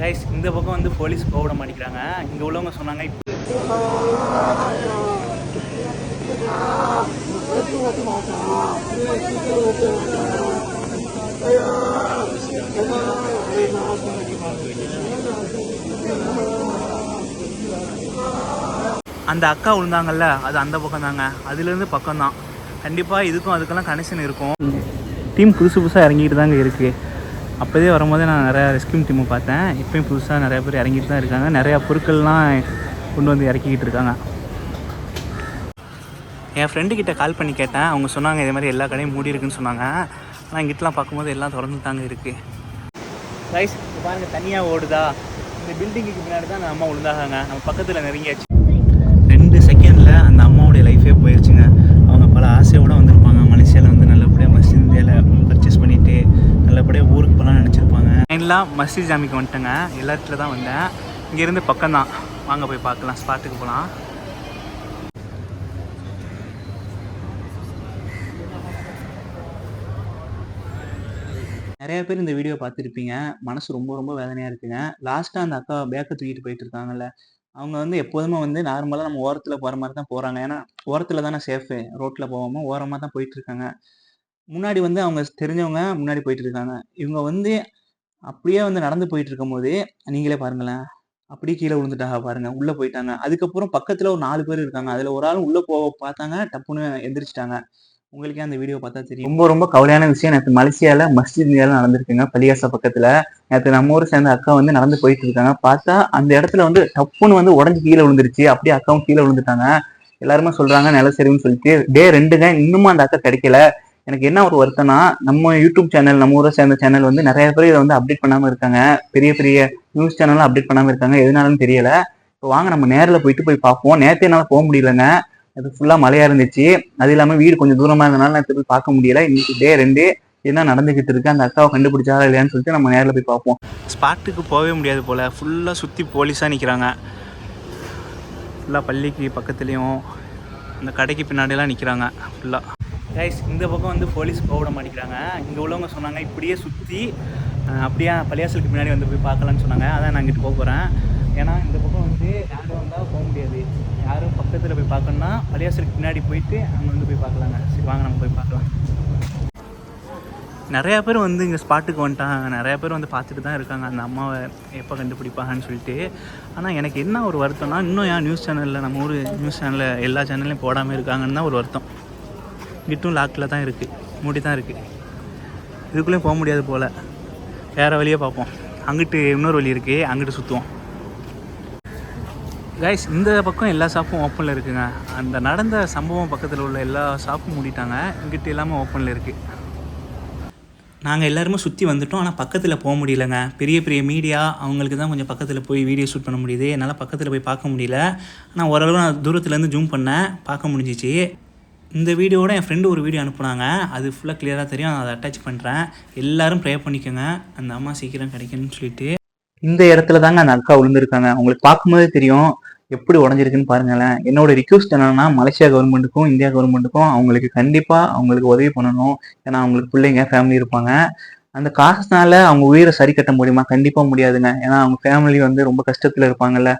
Guys இந்த பக்கம் வந்து போலீஸ் போக மாட்டேங்கிறாங்க. இங்கே உள்ளவங்க சொன்னாங்க இப்போ அந்த அக்கா விழுந்தாங்கல்ல அது அந்த பக்கம் தாங்க அதுலேருந்து பக்கம் தான் கண்டிப்பாக இதுக்கும் அதுக்கெல்லாம் கனெக்ஷன் இருக்கும். டீம் புதுசு புதுசாக இறங்கிட்டு தாங்க இருக்குது அப்போதே வரும்போதே நான் நிறையா ரெஸ்கியூ டீமை பார்த்தேன். இப்போயும் புதுசாக நிறைய பேர் இறங்கிட்டு தான் இருக்காங்க. நிறையா பொருட்கள்லாம் கொண்டு வந்து இறக்கிக்கிட்டு இருக்காங்க. என் ஃப்ரெண்டுக்கிட்ட கால் பண்ணி கேட்டேன். அவங்க சொன்னாங்க இதே மாதிரி எல்லா கடையும் மூடி இருக்குன்னு சொன்னாங்க. ஆனால் இங்கிட்டலாம் பார்க்கும்போது எல்லாம் திறந்து தாங்க இருக்குது ரைஸ் பாருங்கள் தனியாக ஓடுதா? இந்த பில்டிங்குக்கு பின்னாடி தான் அந்த அம்மா விழுந்தாங்க நம்ம பக்கத்தில் நெருங்கியாச்சு. ரெண்டு செகண்டில் அந்த அம்மாவுடைய லைஃபே போயிடுச்சுங்க அவங்க பல ஆசையோடு வந்திருப்பாங்க. மலேசியாவில் வந்து நல்லபடியாக மஸ்ஜித் இந்தியாவில் நல்லபடியாக ஊருக்கு போகலாம்னு நினச்சிருப்பாங்க. மெயின்லாம் மஸ்ஜித் ஜாமிக்கு வந்துட்டேங்க. எல்லா இடத்துல தான் வந்தேன். இங்கேருந்து பக்கம் தான் வாங்க போய் பார்க்கலாம். ஸ்பாட்டுக்கு போகலாம் நிறைய பேர் இந்த வீடியோ பார்த்துருப்பீங்க. மனசு ரொம்ப ரொம்ப வேதனையாக இருக்குங்க. லாஸ்ட்டாக அந்த அக்கா பேக்கை தூக்கிட்டு போயிட்டு இருக்காங்கல்ல. அவங்க வந்து எப்போதுமே வந்து நார்மலாக நம்ம ஓரத்தில் போகிற மாதிரி தான் போகிறாங்க ஏன்னா ஓரத்தில் தானே சேஃபு ரோட்டில் போகாமல் ஓரமாக தான் போயிட்டு இருக்காங்க. முன்னாடி வந்து அவங்க தெரிஞ்சவங்க முன்னாடி போயிட்டு இருக்காங்க இவங்க வந்து அப்படியே வந்து நடந்து போயிட்டு இருக்கும்போது நீங்களே பாருங்களேன். அப்படியே கீழே விழுந்துட்டாங்க பாருங்க உள்ள போயிட்டாங்க. அதுக்கப்புறம் பக்கத்துல ஒரு நாலு பேர் இருக்காங்க. அதுல ஒரு ஆள் உள்ள போக பார்த்தாங்க டப்புன்னு எந்திரிச்சிட்டாங்க. உங்களுக்கே அந்த வீடியோ பார்த்தா தெரியும்? ரொம்ப ரொம்ப கவலையான விஷயம். நேற்று மலேசியால மஸ்ஜித் இந்தியாவில் நடந்திருக்குங்க பலியாசா பக்கத்துல. நேற்று நம்ம ஊரை சேர்ந்த அக்கா வந்து நடந்து போயிட்டு இருக்காங்க பார்த்தா அந்த இடத்துல வந்து டப்புன்னு வந்து உடஞ்சி கீழே விழுந்துருச்சு. அப்படியே அக்காவும் கீழே விழுந்துட்டாங்க. எல்லாருமே சொல்றாங்க நிலச்சரிவுன்னு சொல்லிட்டு. டே ரெண்டுங்க இன்னுமும் அந்த அக்கா கிடைக்கல. எனக்கு என்ன ஒரு வருத்தம்னா நம்ம யூடியூப் சேனல் நம்ம ஊரை சேர்ந்த சேனல் வந்து நிறைய பேர் இதை வந்து அப்டேட் பண்ணாமல் இருக்காங்க. பெரிய பெரிய நியூஸ் சேனலும் அப்டேட் பண்ணாமல் இருக்காங்க. எதனாலும் தெரியல. இப்போ வாங்க நம்ம நேரில் போயிட்டு போய் பார்ப்போம். நேற்று என்னால் போக முடியலங்க. அது ஃபுல்லாக மழையாக இருந்துச்சு. அது இல்லாமல் வீடு கொஞ்சம் தூரமாக இருந்தனால நேற்று போய் பார்க்க முடியல. இன்னைக்கு டே ரெண்டு. என்ன நடந்துக்கிட்டு இருக்கு? அந்த அக்காவை கண்டுபிடிச்சாரா இல்லையான்னு சொல்லிட்டு நம்ம நேரில் போய் பார்ப்போம். ஸ்பாட்டுக்கு போகவே முடியாது போல். ஃபுல்லாக சுற்றி போலீஸாக நிற்கிறாங்க ஃபுல்லாக பள்ளிக்கு பக்கத்துலேயும் அந்த கடைக்கு பின்னாடிலாம் நிற்கிறாங்க ஃபுல்லாக கைஸ் இந்த பக்கம் வந்து போலீஸ் போக விட மாட்டேங்கிறாங்க இங்கே உள்ளவங்க சொன்னாங்க இப்படியே சுற்றி அப்படியே பள்ளியாசலுக்கு பின்னாடி வந்து போய் பார்க்கலான்னு சொன்னாங்க. அதான் நான் இங்கிட்டு போக போகிறேன் ஏன்னா இந்த பக்கம் வந்து யாரும் வந்தால் போக முடியாது. யாரும் பக்கத்தில் போய் பார்க்கணுன்னா பள்ளியாசலுக்கு பின்னாடி போயிட்டு அங்கே வந்து போய் பார்க்கலாங்க. சரி வாங்க நம்ம போய் பார்க்கலாம். நிறையா பேர் வந்து இங்கே ஸ்பாட்டுக்கு வந்துட்டாங்க. நிறையா பேர் வந்து பார்த்துட்டு தான் இருக்காங்க. அந்த அம்மாவை எப்போ கண்டுபிடிப்பாங்கன்னு சொல்லிட்டு. ஆனால் எனக்கு என்ன ஒரு வருத்தம்னா இன்னும் ஏன் நியூஸ் சேனலில் நம்ம ஊர் நியூஸ் சேனலில் எல்லா சேனல்லையும் போடாமல் இருக்காங்கன்னு தான் ஒரு வருத்தம். கிட்டும் லாக்கில் தான் இருக்குது மூடி தான் இருக்குது இதுக்குள்ளேயும் போக முடியாது போல். வேறு வழியே பார்ப்போம். அங்கிட்டு இன்னொரு வழி இருக்குது அங்கிட்டு சுற்றுவோம் கைஸ் இந்த பக்கம் எல்லா ஷாப்பும் ஓப்பனில் இருக்குங்க. அந்த நடந்த சம்பவம் பக்கத்தில் உள்ள எல்லா ஷாப்பும் மூடிட்டாங்க. இங்கிட்டு எல்லாமே ஓப்பனில் இருக்குது நாங்கள் எல்லாருமே சுற்றி வந்துட்டோம். ஆனால் பக்கத்தில் போக முடியலங்க. பெரிய பெரிய மீடியா அவங்களுக்கு தான் கொஞ்சம் பக்கத்தில் போய் வீடியோ ஷூட் பண்ண முடியுது. என்னால் பக்கத்தில் போய் பார்க்க முடியல. ஆனால் ஓரளவு நான் தூரத்துலேருந்து ஜூம் பண்ணேன். பார்க்க முடிஞ்சிச்சு. இந்த வீடியோட என் ஃப்ரெண்டு ஒரு வீடியோ அனுப்புனாங்க. அது ஃபுல்லாக கிளியராக தெரியும். நான் அதை அட்டாச் பண்ணுறேன் எல்லாரும் ப்ரே பண்ணிக்கோங்க. அந்த அம்மா சீக்கிரம் கிடைக்கணும்னு சொல்லிட்டு. இந்த இடத்துல தாங்க அந்த அக்கா விழுந்திருக்காங்க. உங்களுக்கு பார்க்கும்போதே தெரியும். எப்படி உடஞ்சிருக்குன்னு பாருங்களேன். என்னோட ரிக்வஸ்ட் என்னன்னா மலேசியா கவர்மெண்ட்டுக்கும் இந்தியா கவர்மெண்ட்டுக்கும் அவங்களுக்கு கண்டிப்பாக அவங்களுக்கு உதவி பண்ணணும். ஏன்னா அவங்களுக்கு பிள்ளைங்க ஃபேமிலி இருப்பாங்க. அந்த காசுனால அவங்க உயிரை சரி கட்ட முடியுமா? கண்டிப்பாக முடியாதுங்க. ஏன்னா அவங்க ஃபேமிலி வந்து ரொம்ப கஷ்டத்தில் இருப்பாங்கல்ல.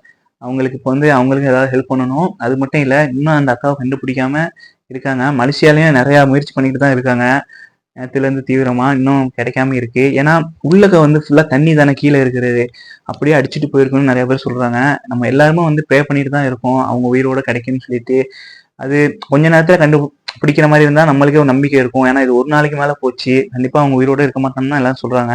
அவங்களுக்கு இப்போ வந்து அவங்களுக்கு ஏதாவது ஹெல்ப் பண்ணணும். அது மட்டும் இல்லை இன்னும் அந்த அக்காவை கண்டுபிடிக்காம இருக்காங்க. மலேசியாலையும் நிறையா முயற்சி பண்ணிட்டு தான் இருக்காங்க. நேரத்துலேருந்து தீவிரமாக இன்னும் கிடைக்காம இருக்கு. ஏன்னா உள்ளக வந்து ஃபுல்லாக தண்ணி தானே கீழே இருக்கிறது. அப்படியே அடிச்சுட்டு போயிருக்குன்னு நிறைய பேர் சொல்கிறாங்க நம்ம எல்லாருமே வந்து ப்ரே பண்ணிட்டு தான் இருக்கோம். அவங்க உயிரோட கிடைக்குன்னு சொல்லிட்டு. அது கொஞ்ச நேரத்தில் கண்டு பிடிக்கிற மாதிரி இருந்தால் நம்மளுக்கே ஒரு நம்பிக்கை இருக்கும். ஏன்னா இது ஒரு நாளைக்கு மேலே போச்சு. கண்டிப்பாக அவங்க உயிரோட இருக்க மாட்டாங்கன்னு எல்லாம் சொல்கிறாங்க